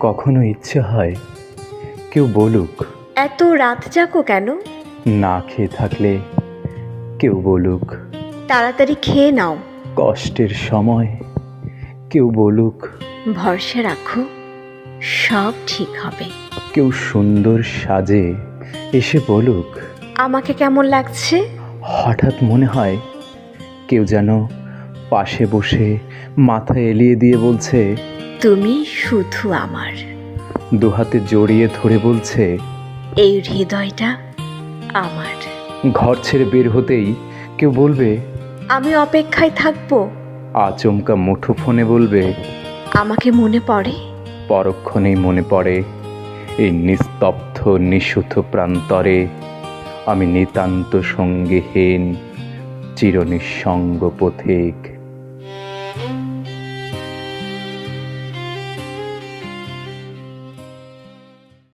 কখনো ইচ্ছে হয় কেউ বলুক। এত রাত জাগো কেন? না খেয়ে থাকলে কেউ বলুক। তাড়াতাড়ি খেয়ে নাও। কষ্টের সময় কেউ বলুক। ভরসা রাখো সব ঠিক হবে। কেউ সুন্দর সাজে এসে বলুক। আমাকে কেমন লাগছে? হঠাৎ মনে হয় কেউ যেন পাশে বসে মাথা এলিয়ে দিয়ে বলছে তুমি শুধু আমার। দুহাতে জড়িয়ে ধরে বলছে এই হৃদয়টা আমার। ঘর ছেড়ে বের হতেই কেউ বলবে আমি অপেক্ষায় থাকব। আচমকা মুঠো ফোনে বলবে আমাকে মনে পড়ে? পরক্ষণেই মনে পড়ে এই নিস্তব্ধ নিশুথ প্রান্তরে আমি নিতান্ত সঙ্গীহীন চির নিঃসঙ্গ পথিক।